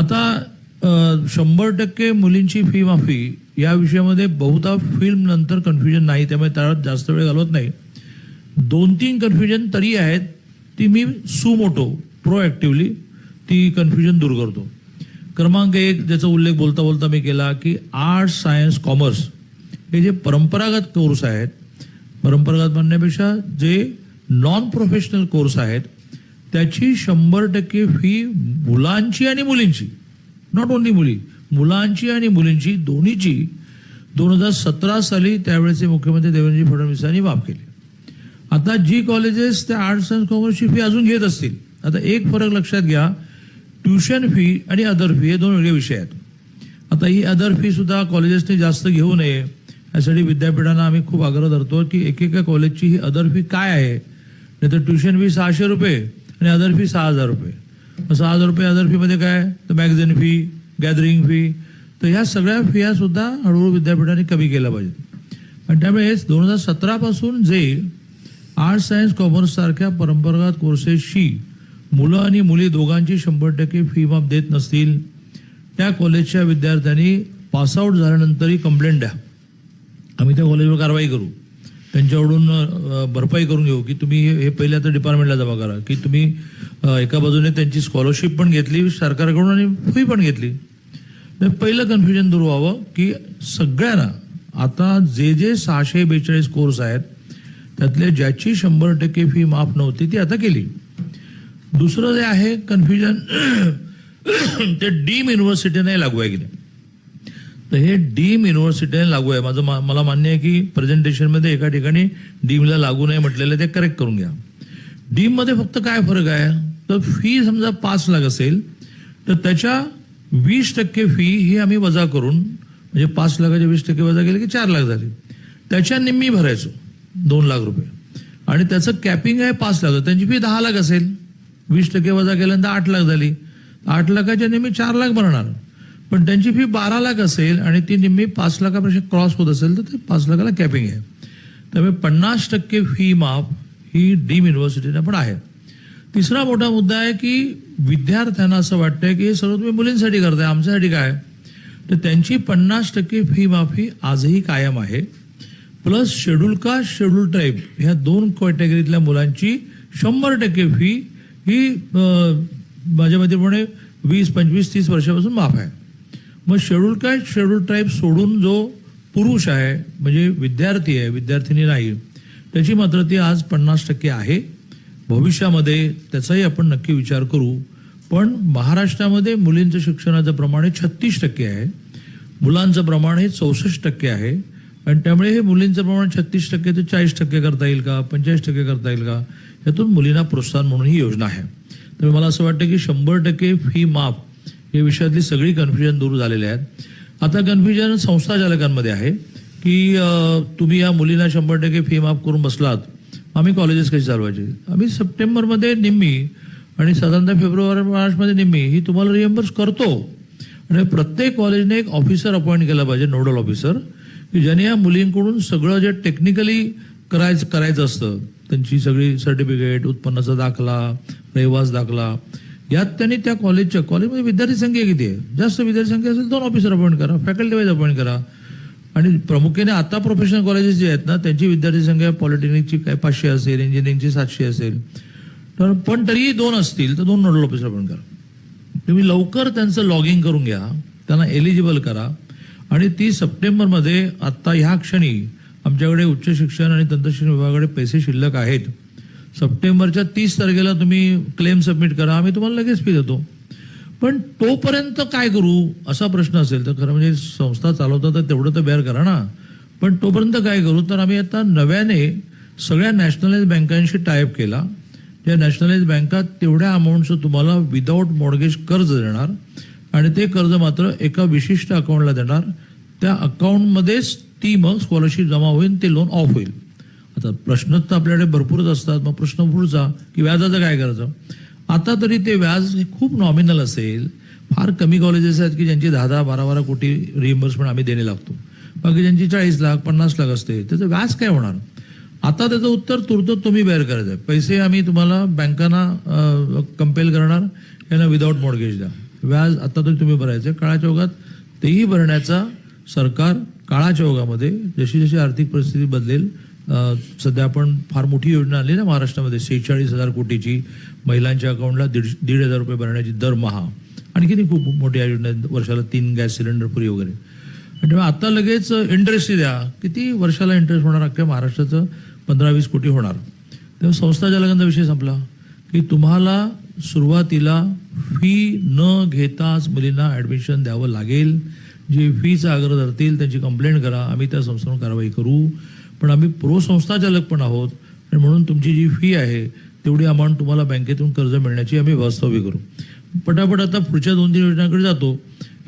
आता शंभर टक्के मुलींची फी माफी या विषयामध्ये बहुधा फिल्म नंतर कन्फ्युजन नाही त्यामुळे त्याला जास्त वेळ घालवत नाही. दोन तीन कन्फ्युजन तरी आहेत ती मी सुमोटो प्रोॲक्टिव्हली ती कन्फ्युजन दूर करतो. क्रमांक एक ज्याचा उल्लेख बोलता बोलता मी केला की आर्ट्स सायन्स कॉमर्स हे जे परंपरागत कोर्स आहेत परंपरागत म्हणण्यापेक्षा जे नॉन प्रोफेशनल कोर्स आहेत त्याची शंभर टक्के फी मुलांची आणि मुलींची. नॉट ओन्ली मुली मुलांची आणि मुलींची दोन्हीची दोन हजार सतरा साली त्यावेळेचे मुख्यमंत्री देवेंद्रजी फडणवीसांनी माफ केली. आता जी कॉलेजेस त्या आर्ट्स अँड कॉमर्सची फी अजून घेत असतील आता एक फरक लक्षात घ्या ट्युशन फी आणि अदर फी हे दोन वेगळे विषय आहेत. आता ही अदर फी सुद्धा कॉलेजेसने जास्त घेऊ नये यासाठी विद्यापीठांना आम्ही खूप आग्रह धरतो की एकेका कॉलेजची ही अदर फी काय आहे? नाही तर ट्युशन फी सहाशे रुपये आणि अदर फी सहा हजार रुपये. मग सहा हजार रुपये अदर फीमध्ये काय? तर मॅगझिन फी गॅदरिंग फी तर ह्या सगळ्या फियासुद्धा हळूहळू विद्यापीठांनी कमी केल्या पाहिजेत. आणि त्यामुळेच दोन हजार सतरापासून जे आर्ट्स सायन्स कॉमर्स सारख्या परंपरागत कोर्सेसशी मुलं आणि मुली दोघांची शंभर टक्के फी माफ देत नसतील त्या कॉलेजच्या विद्यार्थ्यांनी पासआउट झाल्यानंतरही कंप्लेंट द्या. आम्ही त्या कॉलेजवर कारवाई करू. त्यांच्याकडून भरपाई करून घेऊ. की तुम्ही हे हे पहिले आता डिपार्टमेंटला जमा करा. की तुम्ही एका बाजूने त्यांची स्कॉलरशिप पण घेतली सरकारकडून आणि फी पण घेतली. तर पहिलं कन्फ्युजन दूर व्हावं की सगळ्यांना आता जे जे सहाशे बेचाळीस कोर्स आहेत त्यातले ज्याची शंभर टक्के फी माफ नव्हती ती आता केली. दुसरं जे आहे कन्फ्युजन ते डीम युनिव्हर्सिटीने लागू आहे की नाही. तर हे डीम युनिव्हर्सिटीने लागू आहे. माझं मा- मला मान्य आहे की प्रेझेंटेशनमध्ये एका ठिकाणी डीमला लागू नाही म्हटलेलं ते करेक्ट करून घ्या. डीममध्ये फक्त काय फरक आहे? तर फी समजा पाच लाख असेल तर त्याच्या वीस टक्के फी ही आम्ही वजा करून म्हणजे पाच लाखाच्या वीस टक्के वजा केली की चार लाख झाली. त्याच्या निम्मी भरायचो दोन लाख रुपये. आणि त्याचं कॅपिंग आहे पाच लाख. त्यांची फी दहा लाख असेल. वीस टक्के वजा केल्यानंतर आठ लाख झाली. आठ लाखाच्या निम्मी चार लाख भरणार. पण त्यांची फी बारा लाख असेल आणि ती निम्मी पाच लाखापेक्षा क्रॉस होत असेल तर ते पाच लाखाला कॅपिंग आहे. त्यामुळे पन्नास टक्के फी माफ ही डीम युनिव्हर्सिटीला पण आहे. तिसरा मोठा मुद्दा आहे की विद्यार्थ्यांना असं वाटतंय की हे सर्व तुम्ही मुलींसाठी करताय आमच्यासाठी काय? तर त्यांची पन्नास टक्के फी माफी आजही कायम आहे. प्लस शेड्यूल का शेड्यूल ट्राईब ह्या दोन कॅटेगरीतल्या मुलांची शंभर टक्के फी ही माझ्या मतेप्रमाणे वीस पंचवीस तीस वर्षापासून माफ आहे. मग शेड्यूल कास्ट शेड्यूल ट्राईब सोडून जो पुरुष आहे म्हणजे विद्यार्थी आहे विद्यार्थिनी नाही त्याची मात्र ती आज पन्नास टक्के आहे. भविष्यामध्ये त्याचाही आपण नक्की विचार करू. पण महाराष्ट्रामध्ये मुलींचं शिक्षणाचं प्रमाण हे छत्तीस टक्के आहे. मुलांचं प्रमाण हे चौसष्ट टक्के आहे. आणि त्यामुळे हे मुलींचं प्रमाण छत्तीस टक्के ते चाळीस टक्के करता येईल का? पंचेचाळीस टक्के करता येईल का? यातून मुलींना प्रोत्साहन म्हणून ही योजना आहे. तर मला असं वाटतं की शंभर टक्के फी माफ या विषयातली सगळी कन्फ्युजन दूर झालेली आहेत. आता कन्फ्युजन संस्था चालकांमध्ये आहे की तुम्ही या मुलींना शंभर टक्के फी माफ करून बसलात आम्ही कॉलेजेस कशी चालवायचे? आम्ही सप्टेंबरमध्ये निम्मी आणि साधारणतः फेब्रुवारी मार्चमध्ये निम्मी ही तुम्हाला रिएम्बर्स करतो. आणि प्रत्येक कॉलेजने एक ऑफिसर अपॉइंट केला पाहिजे नोडल ऑफिसर की ज्याने या मुलींकडून सगळं जे टेक्निकली करायचं करायचं असतं त्यांची सगळी सर्टिफिकेट उत्पन्नाचा दाखला रहिवास दाखला यात त्यांनी त्या कॉलेजच्या कॉलेजमध्ये विद्यार्थी संख्या किती आहे? जास्त विद्यार्थी संख्या असेल दोन ऑफिसर अपॉइंट करा फॅकल्टी वाईज अपॉइंट करा. आणि प्रामुख्याने आता प्रोफेशनल कॉलेजेस जे आहेत ना त्यांची विद्यार्थी संख्या पॉलिटेक्निकची काय पाचशे असेल इंजिनिअरिंगची सातशे असेल. तर पण तरीही दोन असतील तर दोन नोडल ऑफिसर अपॉइंट करा. तुम्ही लवकर त्यांचं लॉगिंग करून घ्या त्यांना एलिजिबल करा. आणि ती सप्टेंबरमध्ये आत्ता ह्या क्षणी आमच्याकडे उच्च शिक्षण आणि तंत्रशिक्षण विभागाकडे पैसे शिल्लक आहेत. सप्टेंबरच्या तीस तारखेला तुम्ही क्लेम सबमिट करा आम्ही तुम्हाला लगेच फी देतो. पण तोपर्यंत काय करू असा प्रश्न असेल तर खरं म्हणजे संस्था चालवता तर तेवढं तर बेअर करा ना. पण तोपर्यंत काय करू तर आम्ही आता नव्याने सगळ्या नॅशनलाइज बँकांशी टायअप केला. त्या नॅशनलाइज बँका तेवढ्या अमाऊंटचं तुम्हाला विदाऊट मॉर्गेज कर्ज देणार. आणि ते कर्ज मात्र एका विशिष्ट अकाउंटला देणार. त्या अकाउंटमध्येच ती मग स्कॉलरशिप जमा होईल ते लोन ऑफ होईल. आता प्रश्न तर आपल्याकडे भरपूरच असतात मग प्रश्न पुढचा की व्याजाचं काय करायचं? आता तरी ते व्याज हे खूप नॉमिनल असेल. फार कमी कॉलेजेस आहेत की ज्यांची दहा दहा बारा बारा कोटी रिएम्बर्समेंट आम्ही देणे लागतो. बाकी ज्यांची चाळीस लाख पन्नास लाख असते त्याचं व्याज काय होणार? आता त्याचं उत्तर तुर्त तुम्ही बेअर करायचं. आहे पैसे आम्ही तुम्हाला बँकांना कंपेल करणार यांना विदाऊट मॉर्गेज द्या. व्याज आता तरी तुम्ही भरायचं. काळाच्या ओघात तेही भरण्याचा सरकार काळाच्या ओघामध्ये जशी जशी आर्थिक परिस्थिती बदलेल सध्या आपण फार मोठी योजना आली ना महाराष्ट्रामध्ये सेहेचाळीस हजार कोटीची. महिलांच्या अकाउंटला दीड दीड हजार रुपये भरण्याची दरमहा आणखीन खूप मोठ्या योजना वर्षाला तीन गॅस सिलेंडर फ्री वगैरे. आणि मग आता लगेच इंटरेस्ट द्या किती वर्षाला इंटरेस्ट होणार अख्ख्या महाराष्ट्राचं? पंधरा वीस कोटी होणार. तेव्हा संस्था जलगंधा विषय संपला की तुम्हाला सुरुवातीला फी न घेताच मुलींना ॲडमिशन द्यावं लागेल. जे फीचा आग्रह धरतील त्यांची कंप्लेंट करा आम्ही त्या संस्थेवर कारवाई करू. पण आम्ही प्रो संस्थाचालक पण आहोत आणि म्हणून तुमची जी फी आहे तेवढी अमाऊंट तुम्हाला बँकेतून कर्ज मिळण्याची आम्ही वास्तव्य करू. पटापट आता पुढच्या दोन तीन योजनांकडे जातो.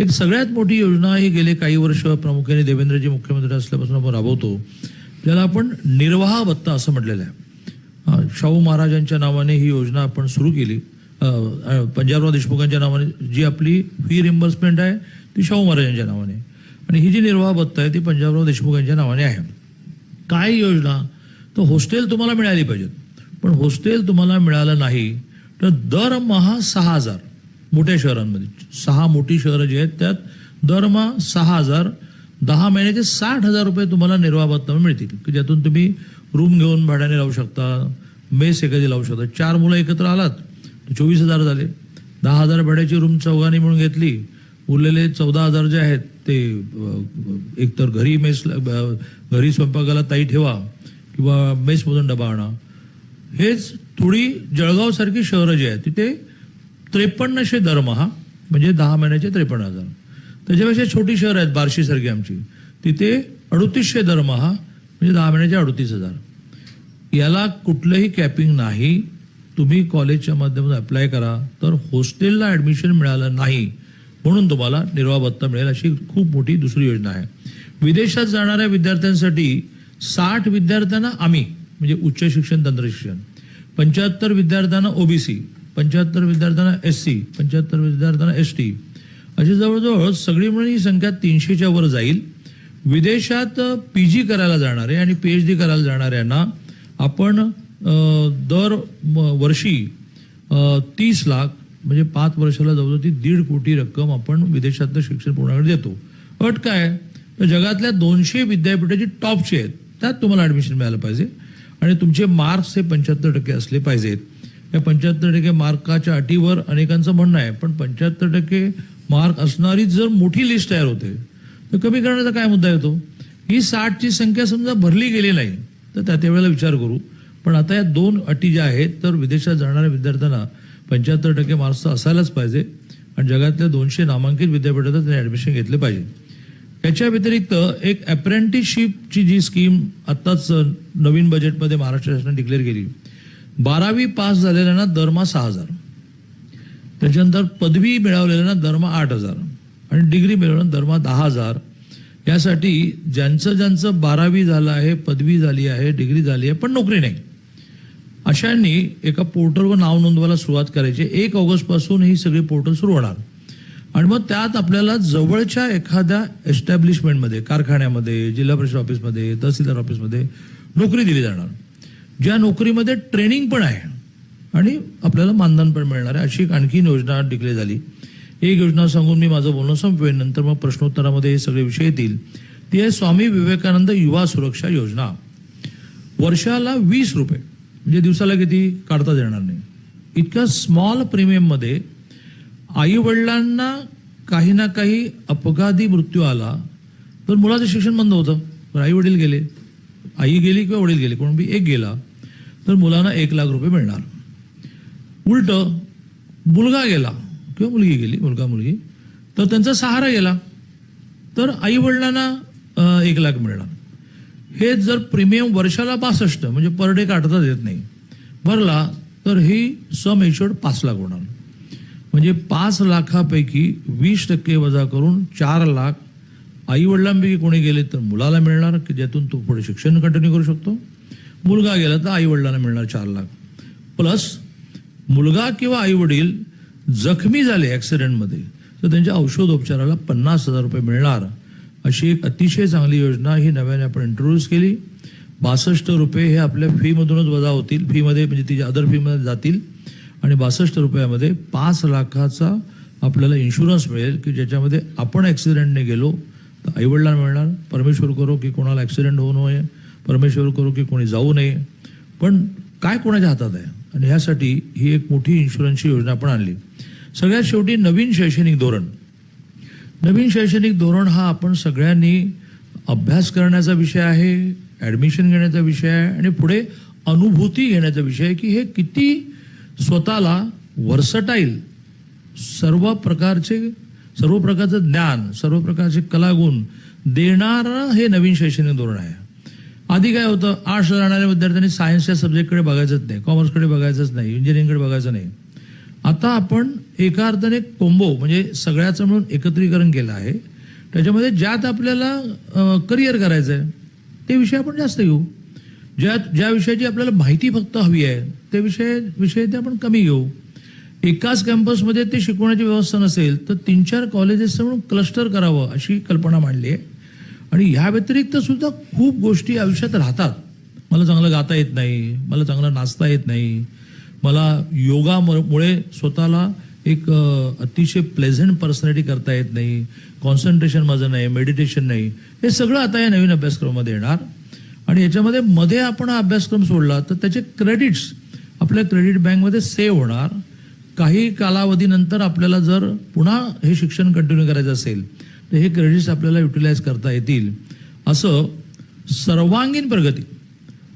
एक सगळ्यात मोठी योजना ही गेले काही वर्ष प्रामुख्याने देवेंद्रजी मुख्यमंत्री असल्यापासून आपण राबवतो. ज्याला आपण निर्वाह भत्ता असं म्हटलेलं आहे. शाहू महाराजांच्या नावाने ही योजना आपण सुरू केली. पंजाबराव देशमुखांच्या नावाने जी आपली फी रिम्बर्समेंट आहे ती शाहू महाराजांच्या नावाने. आणि ही जी निर्वाह भत्ता आहे ती पंजाबराव देशमुखांच्या नावाने आहे. काय योजना? तर हॉस्टेल तुम्हाला मिळाली पाहिजेत. पण हॉस्टेल तुम्हाला मिळालं नाही तर दरमहा सहा हजार मोठ्या शहरांमध्ये. सहा मोठी शहरं जी आहेत त्यात दरमहा सहा हजार दहा महिन्याचे साठ हजार रुपये तुम्हाला निर्वाह मिळतील. की ज्यातून तुम्ही रूम घेऊन भाड्याने राहू शकता मेस एखादी लावू शकता. चार मुलं एकत्र आलात तर चोवीस हजार झाले. दहा हजार भाड्याची रूम चौघांनी म्हणून घेतली. उरलेले चौदा हजार जे आहेत ते एकतर घरी मेस घरी स्वयंपाकाला ताई ठेवा किंवा मेसमधून डबा आणा. हेच थोडी जळगावसारखी शहरं जी आहेत तिथे त्रेपन्नशे दरमहा म्हणजे दहा महिन्याचे त्रेपन्न हजार. त्याच्यापेक्षा छोटी शहरं आहेत बार्शीसारखी आमची. तिथे अडुतीसशे दरमहा म्हणजे दहा महिन्याचे अडुतीस हजार. याला कुठलंही कॅपिंग नाही. तुम्ही कॉलेजच्या माध्यमातून अप्लाय करा. तर हॉस्टेलला ॲडमिशन मिळालं नाही. म्हणून तुम्हाला निर्वाह भत्ता मिळेल अशी खूप मोठी दुसरी योजना आहे. विदेशात जाणाऱ्या विद्यार्थ्यांसाठी साठ विद्यार्थ्यांना आम्ही म्हणजे उच्च शिक्षण तंत्र शिक्षण पंच्याहत्तर विद्यार्थ्यांना ओबीसी पंच्याहत्तर विद्यार्थ्यांना एस सी पंच्याहत्तर विद्यार्थ्यांना एस टी अशी जवळजवळ सगळी मिळून ही संख्या तीनशेच्या वर जाईल. विदेशात पी जी करायला जाणारे आणि पी एच डी करायला जाणाऱ्यांना आपण दर म- वर्षी तीस लाख म्हणजे पाच वर्षाला जवळजवळ ती दीड कोटी रक्कम आपण विदेशातलं शिक्षण पूर्णाकडे देतो. अट काय? तर जगातल्या दोनशे विद्यापीठाची टॉपची आहेत. त्यात तुम्हाला ॲडमिशन मिळालं पाहिजे. आणि तुमचे मार्क्स हे पंच्याहत्तर टक्के असले पाहिजेत. या पंच्याहत्तर टक्के मार्काच्या अटीवर अनेकांचं म्हणणं आहे पण पंच्याहत्तर टक्के मार्क असणारी जर मोठी लिस्ट तयार होते तर कमी करण्याचा काय मुद्दा येतो? ही साठची संख्या समजा भरली गेली नाही तर त्या त्यावेळेला विचार करू. पण आता या दोन अटी ज्या आहेत तर विदेशात जाणाऱ्या विद्यार्थ्यांना पंच्याहत्तर टक्के मार्क्स तर असायलाच पाहिजे. आणि जगातल्या दोनशे नामांकित विद्यापीठात त्यांनी ॲडमिशन घेतले पाहिजे. त्याच्या व्यतिरिक्त एक अप्रेंटिसशिपची जी स्कीम आत्ताच नवीन बजेटमध्ये महाराष्ट्र शासनाने डिक्लेअर केली. बारावी पास झालेल्यांना दरमा सहा हजार. त्याच्यानंतर पदवी मिळवलेल्यांना दरमा आठ हजार. आणि डिग्री मिळवणं दरमा दहा हजार. यासाठी ज्यांचं ज्यांचं बारावी झालं आहे पदवी झाली आहे डिग्री झाली आहे पण नोकरी नाही. अशांनी एका पोर्टलवर नाव नोंदवायला सुरुवात करायची. एक ऑगस्टपासून ही सगळी पोर्टल सुरू होणार. आणि मग त्यात आपल्याला जवळच्या एखाद्या एस्टॅब्लिशमेंटमध्ये कारखान्यामध्ये जिल्हा परिषद ऑफिसमध्ये तहसीलदार ऑफिसमध्ये नोकरी दिली जाणार. ज्या नोकरीमध्ये ट्रेनिंग पण आहे आणि आपल्याला मानधन पण मिळणार आहे अशी एक आणखी योजना डिक्लेअर झाली. एक योजना सांगून मी माझं बोलणं संपवेन. नंतर मग प्रश्नोत्तरामध्ये हे सगळे विषय येतील. ती आहे स्वामी विवेकानंद युवा सुरक्षा योजना. वर्षाला वीस रुपये. म्हणजे दिवसाला किती काढताच येणार नाही. इतक्या स्मॉल प्रीमियममध्ये आई वडिलांना काही ना काही अपघाती मृत्यू आला तर मुलाचं शिक्षण बंद होतं. आई वडील गेले. आई गेली किंवा वडील गेले कोण बी एक गेला तर मुलांना एक लाख रुपये मिळणार. उलट मुलगा गेला किंवा मुलगी गेली मुलगा मुलगी तर त्यांचा सहारा गेला. तर आई वडिलांना एक लाख मिळणार. हे जर प्रीमियम वर्षाला पासष्ट म्हणजे पर डे काढताच येत नाही भरला तर ही सम एश्युअर्ड पाच लाख होणार. म्हणजे पाच लाखापैकी वीस टक्के वजा करून चार लाख आई वडिलांपैकी कोणी गेले तर मुलाला मिळणार की ज्यातून तो पुढे शिक्षण कंटिन्यू करू शकतो. मुलगा गेला तर आई वडिलांना मिळणार चार लाख. प्लस मुलगा किंवा आई वडील जखमी झाले ॲक्सिडेंटमध्ये तर त्यांच्या औषधोपचाराला पन्नास हजार रुपये मिळणार. अशी एक अतिशय चांगली योजना ही नव्याने आपण इंट्रोड्यूस केली. बासष्ट रुपये हे आपल्या फीमधूनच वजा होतील. फीमध्ये म्हणजे तिच्या अदर फीमध्ये जातील. आणि बासष्ट रुपयामध्ये पाच लाखाचा आपल्याला इन्शुरन्स मिळेल की ज्याच्यामध्ये आपण ॲक्सिडेंटने गेलो तर आईवडिलांना मिळणार. परमेश्वर करो की कोणाला ॲक्सिडेंट होऊ नये. परमेश्वर करो की कोणी जाऊ नये. पण काय कोणाच्या हातात आहे? आणि ह्यासाठी ही एक मोठी इन्शुरन्सची योजना आपण आणली. सगळ्यात शेवटी नवीन शैक्षणिक धोरण. नवीन शैक्षणिक धोरण हा आपण सगळ्यांनी अभ्यास करण्याचा विषय आहे ॲडमिशन घेण्याचा विषय आहे आणि पुढे अनुभूती घेण्याचा विषय आहे की हे किती स्वतःला वर्सटाईल सर्व प्रकारचे सर्व प्रकारचं ज्ञान सर्व प्रकारचे कलागुण देणारं हे नवीन शैक्षणिक धोरण आहे. आधी काय होतं आर्ट्स राहणाऱ्या विद्यार्थ्यांनी सायन्सच्या सब्जेक्टकडे बघायचंच नाही कॉमर्सकडे बघायचंच नाही इंजिनिअरिंगकडे बघायचं नाही. आता आपण एका अर्थाने कोंबो म्हणजे सगळ्याचं म्हणून एकत्रीकरण केलं आहे. त्याच्यामध्ये ज्यात आपल्याला करिअर करायचं आहे ते विषय आपण जास्त घेऊ. ज्या ज्या विषयाची आपल्याला माहिती फक्त हवी आहे ते विषय विषय ते आपण कमी घेऊ. एकाच कॅम्पसमध्ये ते शिकवण्याची व्यवस्था नसेल तर तीन चार कॉलेजेसचं म्हणून क्लस्टर करावं अशी कल्पना मांडली आहे. आणि ह्या व्यतिरिक्त सुद्धा खूप गोष्टी आयुष्यात राहतात. मला चांगलं गाता येत नाही मला चांगलं नाचता येत नाही. मला योगामुळे स्वतःला एक अतिशय प्लेझंट पर्सनॅलिटी करता येत नाही कॉन्सन्ट्रेशन माझं नाही मेडिटेशन नाही. हे सगळं आता या नवीन अभ्यासक्रमामध्ये येणार. आणि याच्यामध्ये मध्ये आपण अभ्यासक्रम सोडला तर त्याचे क्रेडिट्स आपल्या क्रेडिट बँकमध्ये सेव्ह होणार. काही कालावधीनंतर आपल्याला जर पुन्हा हे शिक्षण कंटिन्यू करायचं असेल तर हे क्रेडिट्स आपल्याला युटिलाइज करता येतील. असं सर्वांगीण प्रगती.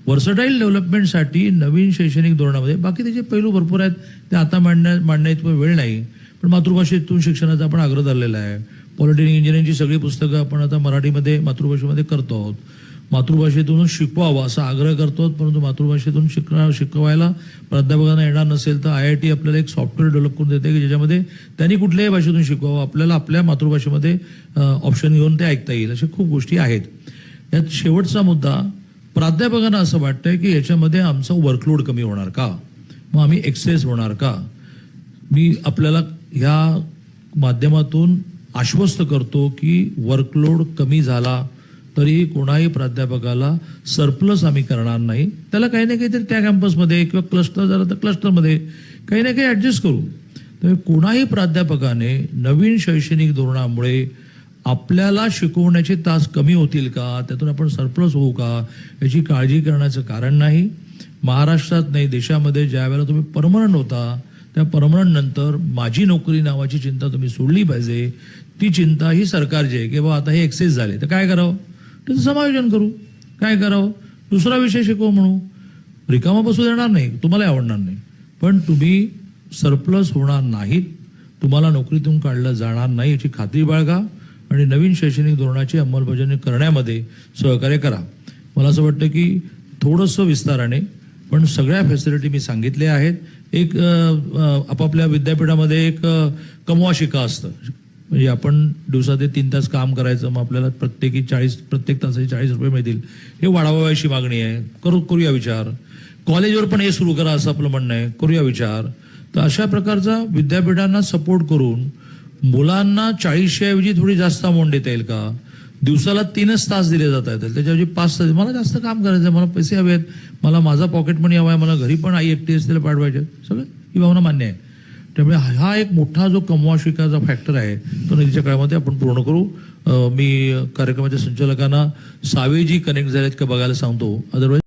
वर्सटाईल डेव्हलपमेंटसाठी नवीन शैक्षणिक धोरणामध्ये बाकी त्याचे पैलू भरपूर आहेत. ते आता मांडण्या मांडण्यात वेळ नाही. पण मातृभाषेतून शिक्षणाचा आपण आग्रह धरलेला आहे. पॉलिटेक्निक इंजिनिअरिंगची सगळी पुस्तकं आपण आता मराठीमध्ये मातृभाषेमध्ये करतो आहोत. मातृभाषेतून शिकवावं असा आग्रह करतो परंतु मातृभाषेतून शिकणं शिकवायला प्राध्यापकांना येणार नसेल तर आय आय टी आपल्याला एक सॉफ्टवेअर डेव्हलप करून देते की ज्याच्यामध्ये त्यांनी कुठल्याही भाषेतून शिकवावं. आपल्याला आपल्या मातृभाषेमध्ये ऑप्शन घेऊन ते ऐकता येईल अशा खूप गोष्टी आहेत. यात शेवटचा मुद्दा प्राध्यापकांना असं वाटतंय की याच्यामध्ये आमचं वर्कलोड कमी होणार का? मग आम्ही एक्सेस होणार का? मी आपल्याला ह्या माध्यमातून आश्वस्त करतो की वर्कलोड कमी झाला तरी कोणाही प्राध्यापकाला सरप्लस आम्ही करणार नाही. त्याला काही ना काहीतरी त्या कॅम्पसमध्ये किंवा क्लस्टर झालं तर क्लस्टरमध्ये काही ना काही ॲडजस्ट करू. तर कोणाही प्राध्यापकाने नवीन शैक्षणिक धोरणामुळे आपल्याला शिकवण्याचे तास कमी होतील का? त्यातून आपण सरप्लस होऊ का? याची काळजी करण्याचं कारण नाही. महाराष्ट्रात नाही देशामध्ये ज्या वेळेला तुम्ही परमनंट होता त्या परमनंट नंतर माझी नोकरी नावाची चिंता तुम्ही सोडली पाहिजे. ती चिंता ही सरकारची आहे की बाबा आता हे एक्सेस झाले. तर काय करावं? त्याचं समायोजन करू. काय करावं? दुसरा विषय शिकवू म्हणू. रिकामा बसू देणार नाही तुम्हाला आवडणार नाही. पण तुम्ही सरप्लस होणार नाहीत. तुम्हाला नोकरीतून काढलं जाणार नाही याची खात्री बाळगा. आणि नवीन शैक्षणिक धोरणाची अंमलबजावणी करण्यामध्ये सहकार्य करा. मला असं वाटतं की थोडंसं विस्ताराने पण सगळ्या फॅसिलिटी मी सांगितल्या आहेत. एक आपापल्या विद्यापीठामध्ये एक कमवा शिका असतं. म्हणजे आपण दिवसात तीन तास काम करायचं मग आपल्याला प्रत्येकी चाळीस प्रत्येक तासाचे चाळीस रुपये मिळतील. हे वाढवावं अशी मागणी आहे. करू करूया विचार. कॉलेजवर पण हे सुरू करा असं आपलं म्हणणं आहे. करूया विचार. तर अशा प्रकारचा विद्यापीठांना सपोर्ट करून मुलांना चाळीसशे ऐवजी थोडी जास्त अमाऊंट देता येईल का? दिवसाला तीनच तास दिले जात आहेत. त्याच्याऐवजी पाच तास. मला जास्त काम करायचं आहे मला पैसे हवे आहेत. मला माझा पॉकेट मनी हवा आहे. मला घरी पण आई एकटी असलेलं पाठवायचे सगळं ही भावना मान्य आहे. त्यामुळे हा एक मोठा जो कमवा शिकाचा फॅक्टर आहे तो नदीच्या काळामध्ये आपण पूर्ण करू. मी कार्यक्रमाच्या संचालकांना सावेजी कनेक्ट झालेत का बघायला सांगतो. अदरवाईज